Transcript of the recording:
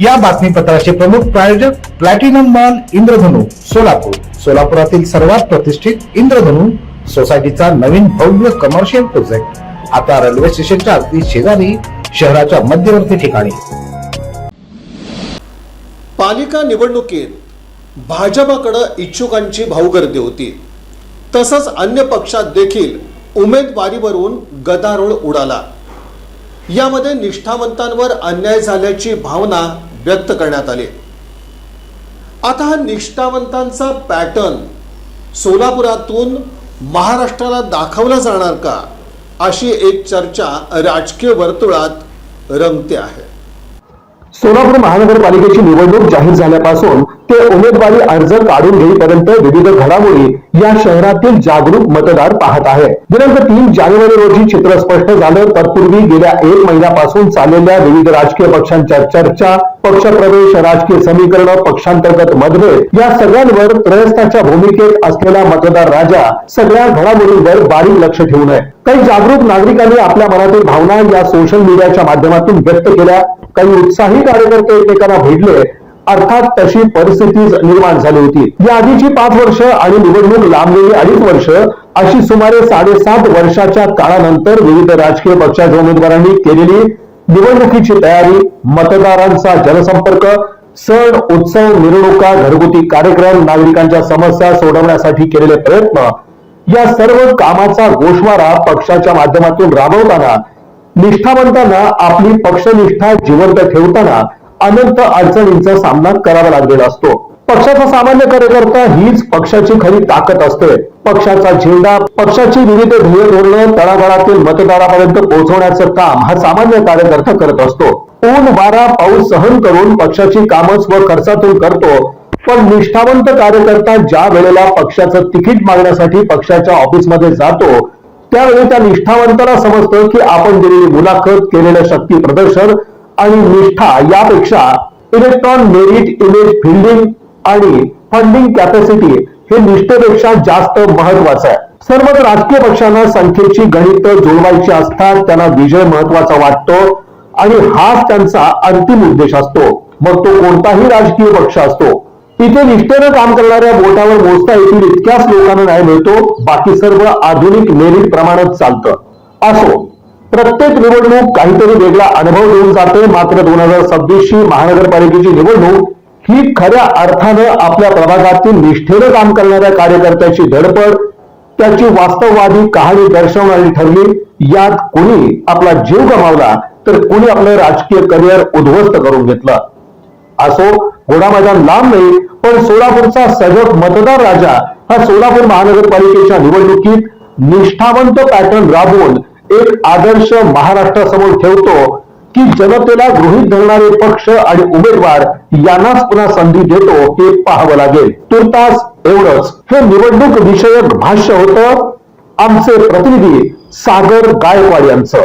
या बातमीपत्राचे प्रमुख प्रायोजक प्लॅटिनम मॉल इंद्रधनु सोलापूर. सोलापुरातील सर्वात प्रतिष्ठित इंद्रधनु सोसायटीचा नवीन भव्य कमर्शियल प्रोजेक्ट आता रेल्वे स्टेशनच्या अगदी शेजारी शहराच्या मध्यवर्ती ठिकाणी. पालिका निवडणुकीत भाजपाकडे इच्छुकांची भाऊगर्दी होती. तसंच अन्य पक्षात देखील उमेदवारीवरून गदारोळ उडाला. यामध्ये निष्ठावंतांवर अन्याय झाल्याची भावना व्यक्त करण्यात आली. आता हा निष्ठावंतांचा पॅटर्न सोलापुरातून महाराष्ट्राला दाखवला जाणार का अशी एक चर्चा राजकीय वर्तुळात रंगते आहे. सोलापूर महानगरपालिकेची निवडणूक जाहीर झाल्यापासून ते उमेदवारी अर्ज काढून घेईपर्यंत विविध घडामोडी या शहरातील जागरूक मतदार पाहत आहे दिनांक तीन जानेवारी रोजी चित्र स्पष्ट झालं तत्पूर्वी गेल्या एक महिन्यापासून चाललेल्या विविध राजकीय पक्षांच्या चर्चा पक्षप्रवेश राजकीय समीकरण पक्षांतर्गत मतभेद या सगळ्यांवर त्रयस्थाच्या भूमिकेत असलेला मतदार राजा सगळ्या घडामोडींवर बारीक लक्ष ठेवून आहे. काही जागरूक नागरिकांनी आपल्या मनातील भावना या सोशल मीडियाच्या माध्यमातून व्यक्त केल्या. काही उत्साही कार्यकर्ते एकमेकांना भेटले अर्थात तशी परिस्थितीच निर्माण झाली होती. या आधीची पाच वर्ष आणि निवडणूक लांबलेली अडीच वर्ष अशी सुमारे साडेसात वर्षाच्या काळानंतर विविध राजकीय पक्षाच्या उमेदवारांनी केलेली निवडणुकीची तयारी मतदारांचा जनसंपर्क सण उत्सव मिरवणुका घरगुती कार्यक्रम नागरिकांच्या समस्या सोडवण्यासाठी केलेले प्रयत्न या सर्व कामाचा गोषवारा पक्षाच्या माध्यमातून राबवताना निष्ठावंतांना आपली पक्षनिष्ठा जिवंत ठेवताना अनंत अडचणींचा सामना करावा लागलेला असतो. पक्षाचा सामान्य कार्यकर्ता हीच पक्षाची खरी ताकद असते. पक्षाचा झेंडा पक्षाची विविध ध्येय धोरणं तळागाळातील मतदारापर्यंत पोहोचवण्याचं काम हा सामान्य कार्यकर्ता करत असतो. ऊन वारा पाऊस सहन करून पक्षाची कामं स्व खर्चातून करतो. पण निष्ठावंत कार्यकर्ता ज्या वेळेला पक्षाचं तिकीट मागण्यासाठी पक्षाच्या ऑफिसमध्ये जातो त्यावेळी त्या निष्ठावंताला समजतं की आपण दिलेली मुलाखत केलेलं शक्ती प्रदर्शन आणि निष्ठा यापेक्षा इलेक्ट्रॉन मेरिट इमेज फिल्डिंग आणि फंडिंग कॅपॅसिटी हे निष्ठेपेक्षा जास्त महत्वाचं आहे. सर्वच राजकीय पक्षांना संख्येची गणित जुळवायची असतात त्यांना विजय महत्त्वाचा वाटतो आणि हाच त्यांचा अंतिम उद्देश असतो. मग तो कोणताही राजकीय पक्ष असतो. इथे निष्ठेनं काम करणाऱ्या बोटावर मोजता येतील इतक्याच लोकांना न्याय मिळतो. बाकी सर्व आधुनिक मेरिट प्रमाणात चालतं. असो प्रत्येक निवडणूक काहीतरी वेगळा अनुभव देऊन जाते. मात्र दोन हजार सव्वीसची महानगरपालिकेची निवडणूक ही खऱ्या अर्थानं आपल्या प्रभागातील निष्ठेनं काम करणाऱ्या कार्यकर्त्याची धडपड त्याची वास्तववादी कहाणी दर्शवणारी ठरली. यात कोणी आपला जीव गमावला तर कोणी आपलं राजकीय करिअर उद्ध्वस्त करून घेतलं. असो घोडा मैदान लांब नाही पण सोलापूरचा सजग मतदार राजा हा सोलापूर महानगरपालिकेच्या निवडणुकीत निष्ठावंत पॅटर्न राबवून एक आदर्श महाराष्ट्रासमोर ठेवतो की जनतेला गृहीत धरणारे पक्ष आणि उमेदवार यांनाच पुन्हा संधी देतो हे पाहावं लागेल. तुर्तास एवढंच. हे निवडणूक विषयक भाष्य होतं. आमचे प्रतिनिधी सागर गायकवाड यांचं.